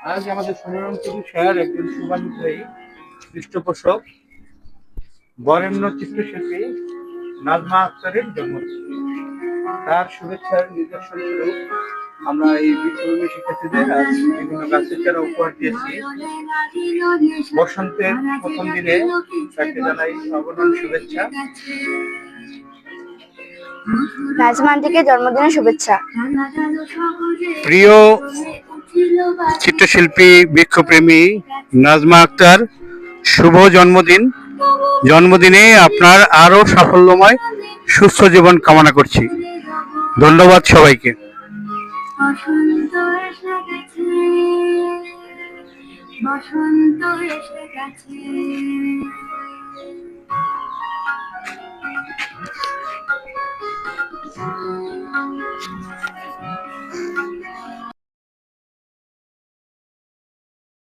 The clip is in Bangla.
আজ আমাদের সুনাম পুরুষের একজন শুভানুযায়ী পৃষ্ঠপোষক বরেণ্য চিত্রশিল্পী নাজমা আক্তারের জন্মদিন। তার শুভেচ্ছার নিদর্শন স্বরূপ আমরা এই বিশ্বকর্মী শিক্ষার্থীদের আজ বিভিন্ন গাছের চারা উপহার দিয়েছি। বসন্তের প্রথম দিনে তাকে জানাই অবনন শুভেচ্ছা। নাজমা আন্টিকে জন্মদিনের শুভেচ্ছা। প্রিয় চিত্রশিল্পী, বৃক্ষপ্রেমী নাজমা আক্তার, শুভ জন্মদিন। জন্মদিনে আপনার আরও সাফল্যময় সুস্থ জীবন কামনা করছি। ধন্যবাদ সবাইকে।